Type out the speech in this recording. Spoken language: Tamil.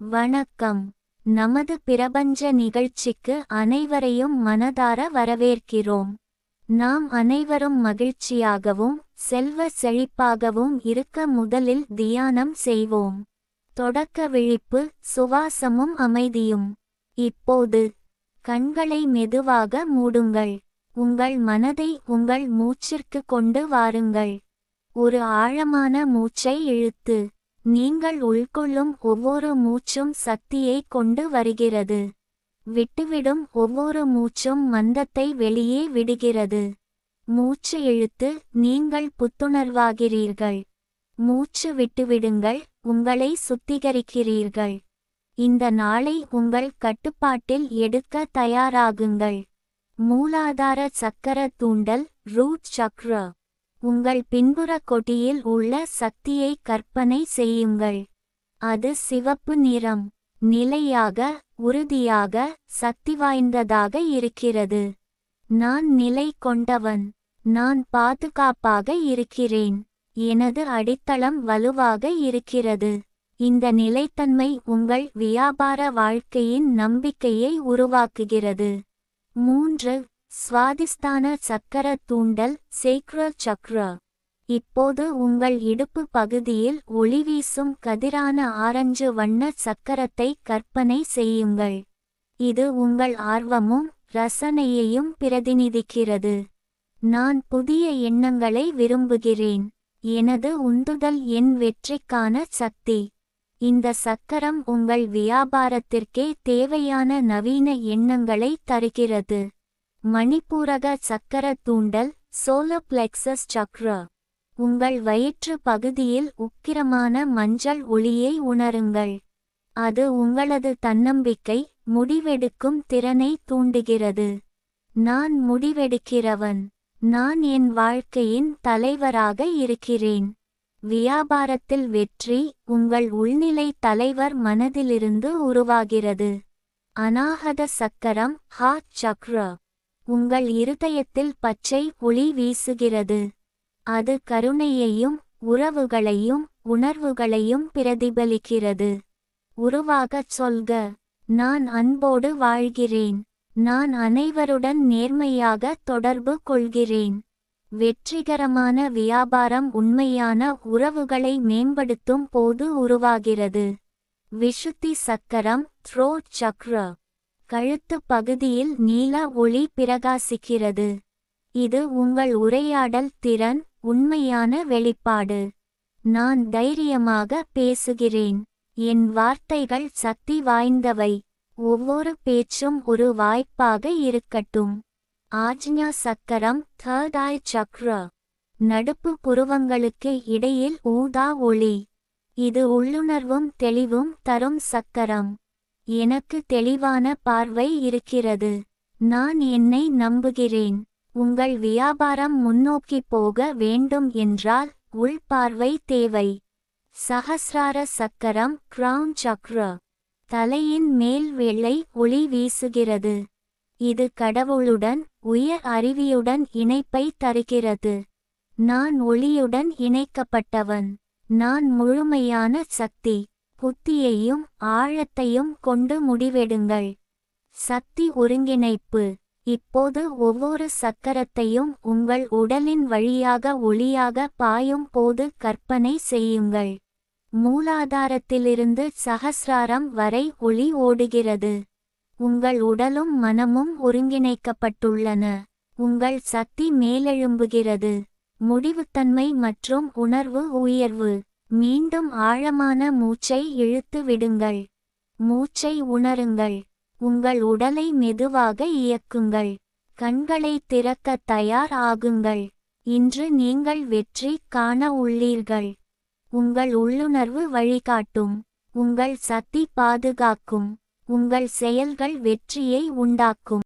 வணக்கம். நமது பிரபஞ்ச நிகழ்ச்சிக்கு அனைவரையும் மனதார வரவேற்கிறோம். நாம் அனைவரும் மகிழ்ச்சியாகவும் செல்வ செழிப்பாகவும் இருக்க முதலில் தியானம் செய்வோம். தொடக்க விழிப்பு சுவாசமும் அமைதியும். இப்போது கண்களை மெதுவாக மூடுங்கள். உங்கள் மனதை உங்கள் மூச்சிற்கு கொண்டு வாருங்கள். ஒரு ஆழமான மூச்சை இழுத்து நீங்கள் உள்கொள்ளும் ஒவ்வொரு மூச்சும் சக்தியை கொண்டு வருகிறது. விட்டுவிடும் ஒவ்வொரு மூச்சும் மந்தத்தை வெளியே விடுகிறது. மூச்சு இழுத்து நீங்கள் புத்துணர்வாகிறீர்கள். மூச்சு விட்டுவிடுங்கள் உங்களை சுத்திகரிக்கிறீர்கள். இந்த நாளை உங்கள் கட்டுப்பாட்டில் எடுக்க தயாராகுங்கள். மூலாதார சக்கர தூண்டல் ரூட் சக்ரா. உங்கள் பின்புற கொடியில் உள்ள சக்தியை கற்பனை செய்யுங்கள். அது சிவப்பு நிறம் நிலையாக உறுதியாக சக்தி வாய்ந்ததாக இருக்கிறது. நான் நிலை கொண்டவன் நான் பாதுகாப்பாக இருக்கிறேன். எனது அடித்தளம் வலுவாக இருக்கிறது. இந்த நிலைத்தன்மை உங்கள் வியாபார வாழ்க்கையின் நம்பிக்கையை உருவாக்குகிறது. மூன்று சுவாதிஸ்தான சக்கர தூண்டல் சேக்ர சக்ரா. இப்போது உங்கள் இடுப்பு பகுதியில் ஒளிவீசும் கதிரான ஆரஞ்சு வண்ண சக்கரத்தை கற்பனை செய்யுங்கள். இது உங்கள் ஆர்வமும் ரசனையையும் பிரதிநிதிக்கிறது. நான் புதிய எண்ணங்களை விரும்புகிறேன். எனது உந்துதல் என் வெற்றிக்கான சக்தி. இந்த சக்கரம் உங்கள் வியாபாரத்திற்கே தேவையான நவீன எண்ணங்களை தருகிறது. மணிப்பூரக சக்கர தூண்டல் சோலர் பிளெக்சஸ் சக்ர. உங்கள் வயிற்று பகுதியில் உக்கிரமான மஞ்சள் ஒளியை உணருங்கள். அது உங்களது தன்னம்பிக்கை முடிவெடுக்கும் திறனை தூண்டுகிறது. நான் முடிவெடுக்கிறவன். நான் என் வாழ்க்கையின் தலைவராக இருக்கிறேன். வியாபாரத்தில் வெற்றி உங்கள் உள்நிலை தலைவர் மனதிலிருந்து உருவாகிறது. அநாகத சக்கரம் ஹாட் சக்ரா. உங்கள் இருதயத்தில் பச்சை ஒளி வீசுகிறது. அது கருணையையும் உறவுகளையும் உணர்வுகளையும் பிரதிபலிக்கிறது. உருவாகச் சொல்க நான் அன்போடு வாழ்கிறேன். நான் அனைவருடன் நேர்மையாக தொடர்பு கொள்கிறேன். வெற்றிகரமான வியாபாரம் உண்மையான உறவுகளை மேம்படுத்தும் போது உருவாகிறது. விஷுத்தி சக்கரம் த்ரோட் சக்ர. கழுத்து பகுதியில் நீல ஒளி பிரகாசிக்கிறது. இது உங்கள் உரையாடல் திறன் உண்மையான வெளிப்பாடு. நான் தைரியமாக பேசுகிறேன். என் வார்த்தைகள் சக்தி வாய்ந்தவை. ஒவ்வொரு பேச்சும் ஒரு வாய்ப்பாக இருக்கட்டும். ஆஜ்ஞா சக்கரம் third eye சக்ரா நடுப்பு புருவங்களுக்கு இடையில் ஊதா ஒளி. இது உள்ளுணர்வும் தெளிவும் தரும் சக்கரம். எனக்கு தெளிவான பார்வை இருக்கிறது. நான் என்னை நம்புகிறேன். உங்கள் வியாபாரம் முன்னோக்கி போக வேண்டும் என்றால் உள்பார்வை தேவை. சகசிரார சக்கரம் கிரவுன் சக்ரா. தலையின் மேல் வெள்ளை ஒளி வீசுகிறது. இது கடவுளுடன் உயர் அறிவியுடன் இணைப்பை தருகிறது. நான் ஒளியுடன் இணைக்கப்பட்டவன். நான் முழுமையான சக்தி. புத்தியையும் ஆழத்தையும் கொண்டு முடிவெடுங்கள். சக்தி ஒருங்கிணைப்பு. இப்போது ஒவ்வொரு சக்கரத்தையும் உங்கள் உடலின் வழியாக ஒளியாக பாயும் போது கற்பனை செய்யுங்கள். மூலாதாரத்திலிருந்து சகசிராரம் வரை ஒளி ஓடுகிறது. உங்கள் உடலும் மனமும் ஒருங்கிணைக்கப்பட்டுள்ளன. உங்கள் சக்தி மேலெழும்புகிறது. முடிவுத்தன்மை மற்றும் உணர்வு உயர்வு. மீண்டும் ஆழமான மூச்சை இழுத்து விடுங்கள். மூச்சை உணருங்கள். உங்கள் உடலை மெதுவாக இயக்குங்கள். கண்களை திறக்க தயார் ஆகுங்கள். இன்று நீங்கள் வெற்றி காண உள்ளீர்கள். உங்கள் உள்ளுணர்வு வழிகாட்டும். உங்கள் சக்தி பாதுகாக்கும். உங்கள் செயல்கள் வெற்றியை உண்டாக்கும்.